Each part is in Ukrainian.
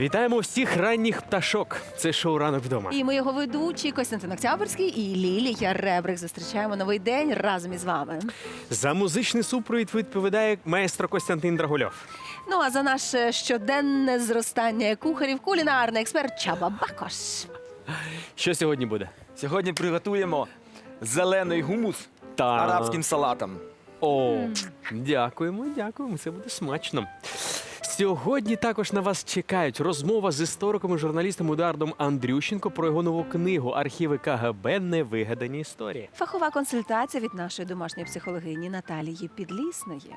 Вітаємо всіх ранніх пташок. Це шоу ранок вдома. І ми його ведучі Костянтин Октябрьський і Лілія Ребрик. Зустрічаємо новий день разом із вами. За музичний супровід відповідає маестро Костянтин Драгульов. Ну а за наше щоденне зростання кухарів кулінарний експерт Чаба Бакош. Що сьогодні буде? Сьогодні приготуємо зелений гумус Та арабським салатом. О, дякуємо, дякуємо. Це буде смачно. Сьогодні також на вас чекають розмова з істориком і журналістом Едуардом Андрющенко про його нову книгу Архіви КГБ Невигадані історії. Фахова консультація від нашої домашньої психологині Наталії Підлісної.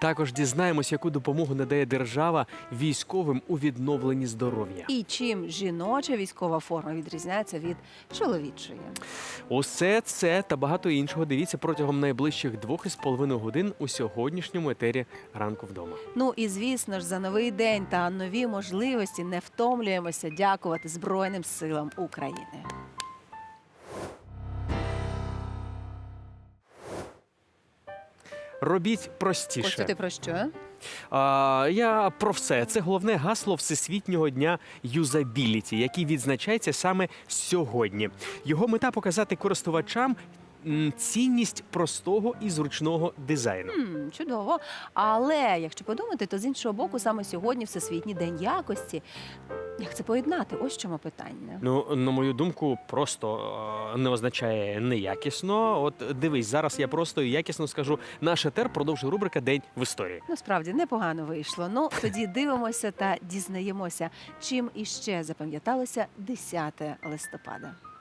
Також дізнаємось, яку допомогу надає держава військовим у відновленні здоров'я. І чим жіноча військова форма відрізняється від чоловічої. Усе це та багато іншого дивіться протягом найближчих двох із половиною годин у сьогоднішньому етері ранку вдома. Ну і звісно ж, за новий день та нові можливості не втомлюємося дякувати Збройним силам України. Робіть простіше. Костя, ти про що? А, я про все. Це головне гасло Всесвітнього дня юзабіліті, який відзначається саме сьогодні. Його мета показати користувачам м, цінність простого і зручного дизайну. М, чудово. Але якщо подумати, то з іншого боку, саме сьогодні Всесвітній день якості. Як це поєднати? Ось в чому питання. Ну, на мою думку, просто е, не означає неякісно. От дивись, зараз я просто і якісно скажу. Наш етер продовжує рубрика День в історії. Ну, справді непогано вийшло. Ну тоді дивимося та дізнаємося, чим іще запам'яталося 10 листопада. –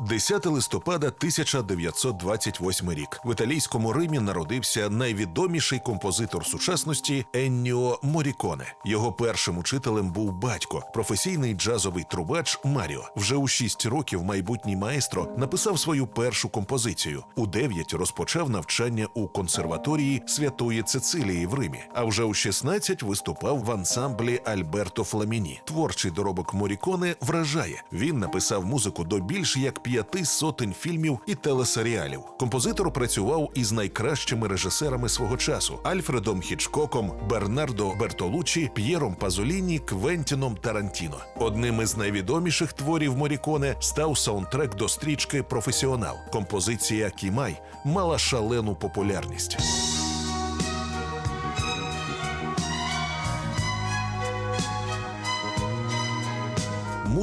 10 листопада 1928 рік. В італійському Римі народився найвідоміший композитор сучасності Енніо Моріконе. Його першим учителем був батько, професійний джазовий трубач Маріо. Вже у 6 років майбутній маестро написав свою першу композицію. У 9 розпочав навчання у консерваторії Святої Цицилії в Римі. А вже у 16 виступав в ансамблі Альберто Фламіні. Творчий доробок Моріконе вражає. Він написав музику до більш як п'яти сотень фільмів і телесеріалів. Композитор працював із найкращими режисерами свого часу: Альфредом Хічкоком, Бернардо Бертолучі, П'єром Пазоліні, Квентіном Тарантіно. Одним із найвідоміших творів Моріконе став саундтрек до стрічки Професіонал. Композиція Кімай мала шалену популярність.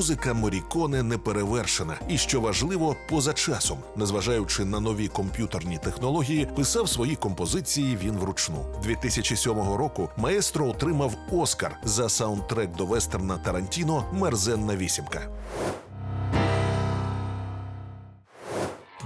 Музика Моріконе не перевершена і, що важливо, поза часом, незважаючи на нові комп'ютерні технології, писав свої композиції він вручну. 2007 року маестро отримав Оскар за саундтрек до вестерна Тарантіно Мерзенна вісімка.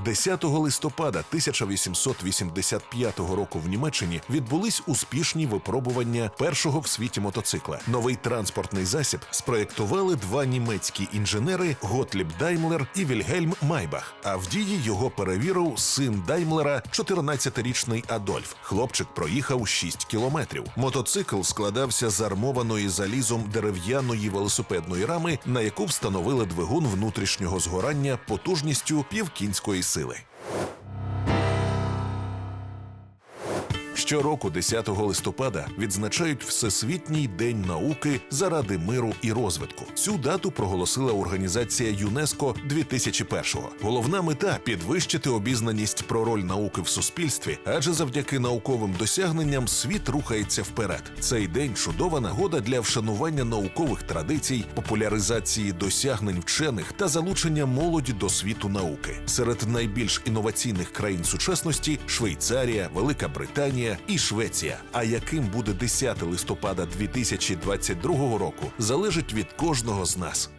10 листопада 1885 року в Німеччині відбулись успішні випробування першого в світі мотоцикла. Новий транспортний засіб спроєктували два німецькі інженери Готліб Даймлер і Вільгельм Майбах. А в дії його перевірив син Даймлера, 14-річний Адольф. Хлопчик проїхав 6 кілометрів. Мотоцикл складався з армованої залізом дерев'яної велосипедної рами, на яку встановили двигун внутрішнього згорання потужністю півкінської сили сили. Щороку, 10 листопада, відзначають Всесвітній день науки заради миру і розвитку. Цю дату проголосила організація ЮНЕСКО 2001-го. Головна мета підвищити обізнаність про роль науки в суспільстві, адже завдяки науковим досягненням світ рухається вперед. Цей день чудова нагода для вшанування наукових традицій, популяризації досягнень вчених та залучення молоді до світу науки. Серед найбільш інноваційних країн сучасності Швейцарія, Велика Британія і Швеція. А яким буде 10 листопада 2022 року, залежить від кожного з нас.